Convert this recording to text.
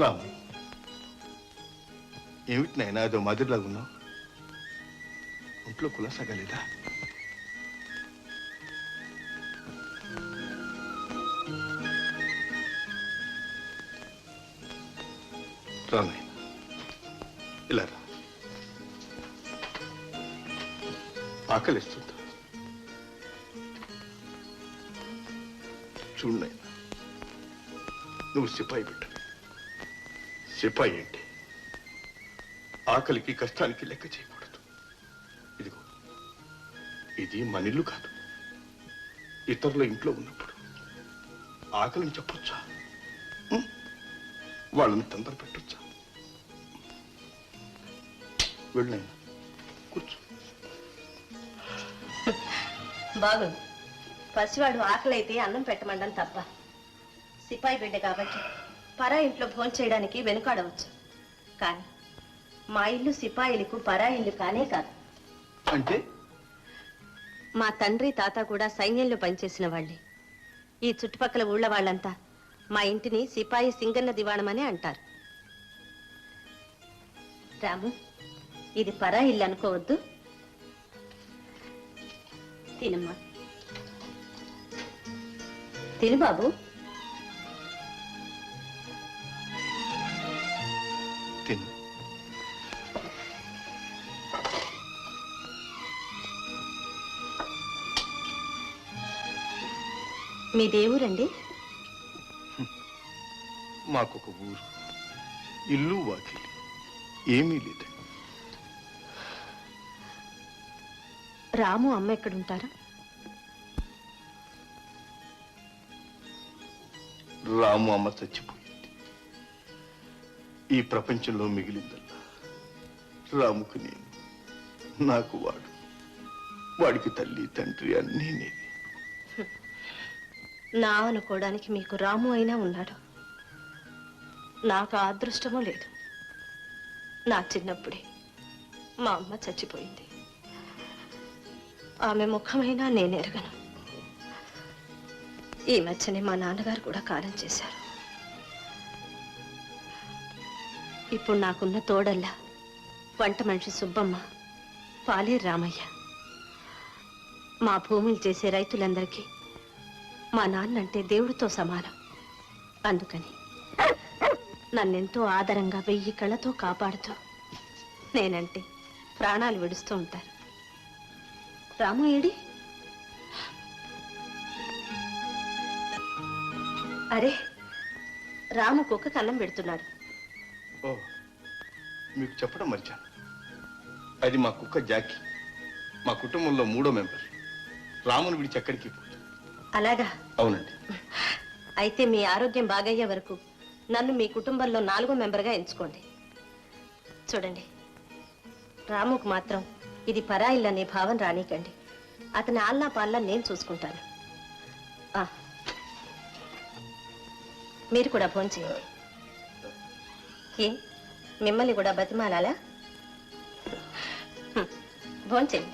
రాము ఏమిటి నాయనా అదో మాదిరిలాగా ఉన్నావు? ఒంట్లో కులసాగలేదా రా ఇలా రా. ఆకలిస్తుందా? చూడు నాయనా నువ్వు సిపాయి పెట్టు సిపాయి ఏంటి ఆకలికి కష్టానికి లెక్క చేయకూడదు. ఇదిగో ఇది మన ఇల్లు కాదు. ఇతరుల ఇంట్లో ఉన్నప్పుడు ఆకలిని చెప్పొచ్చా? వాళ్ళని తొందర పెట్టొచ్చా? వెళ్ళినాయన కూర్చో. బాగు పసివాడు ఆకలి అయితే అన్నం పెట్టమండం తప్ప. సిపాయి బిడ్డ కాబట్టి పరా ఇంట్లో భోంచేయడానికి వెనుకాడవచ్చు. కానీ మా ఇల్లు సిపాయిలకు పరా ఇల్లు కానే కాదు. అంటే? మా తండ్రి తాత కూడా సైన్యంలో పనిచేసిన వాళ్ళే. ఈ చుట్టుపక్కల ఊళ్ళ వాళ్ళంతా మా ఇంటిని సిపాయి సింగన్న దివాణమని అంటారు. రాము ఇది పరా ఇల్లు అనుకోవద్దు. తినమ్మా. తిను బాబు. తిను. మీ దేవురండి? మాకొక ఊరు. ఇల్లు వాకిలి ఏమీ లేదు. రాము అమ్మ ఎక్కడుంటారు? రాము అమ్మ చచ్చిపోయింది ఈ ప్రపంచంలో మిగిలిందల్లా. రాముకు నేను నాకు వాడు. వాడికి తల్లి తండ్రి అన్నీ నేను. నా అనుకోవడానికి మీకు రాము అయినా ఉన్నాడు. నాకు ఆ అదృష్టమూ లేదు. నా చిన్నప్పుడే మా అమ్మ చచ్చిపోయింది. ఆమె ముఖమైనా నేను ఎరగను ఈ మధ్యనే మా నాన్నగారు కూడా కాలం చేశారు. ఇప్పుడు నాకున్న తోడల్లా. వంట మనిషి సుబ్బమ్మ పాలేరు రామయ్య. మా భూములు చేసే రైతులందరికీ మా నాన్నంటే దేవుడితో సమానం. అందుకని నన్నెంతో ఆదరంగా వెయ్యి కళ్ళతో కాపాడుతూ నేనంటే ప్రాణాలు విడుస్తూ ఉంటారు. రాము ఏడి? అరే రాము కుక్క కన్నం పెడుతున్నాడు ఓ మీకు చెప్పడం మర్చాను. అది మా కుక్క జాకీ. మా కుటుంబంలో మూడో మెంబర్. రాముని విడిచి ఎక్కడికి అలాగా? అవునండి. అయితే మీ ఆరోగ్యం బాగయ్యే వరకు నన్ను మీ కుటుంబంలో నాలుగో మెంబర్గా ఎంచుకోండి. చూడండి రాముకు మాత్రం ఇది పరాయిల్ అనే భావన రానీకండి. అతని ఆల్నా పాల్లా నేను చూసుకుంటాను. ఆ, మీరు కూడా ఫోన్ చేయండి ఏ? మిమ్మల్ని కూడా బతిమాలాలా? హ్మ్, భోంచేయండి.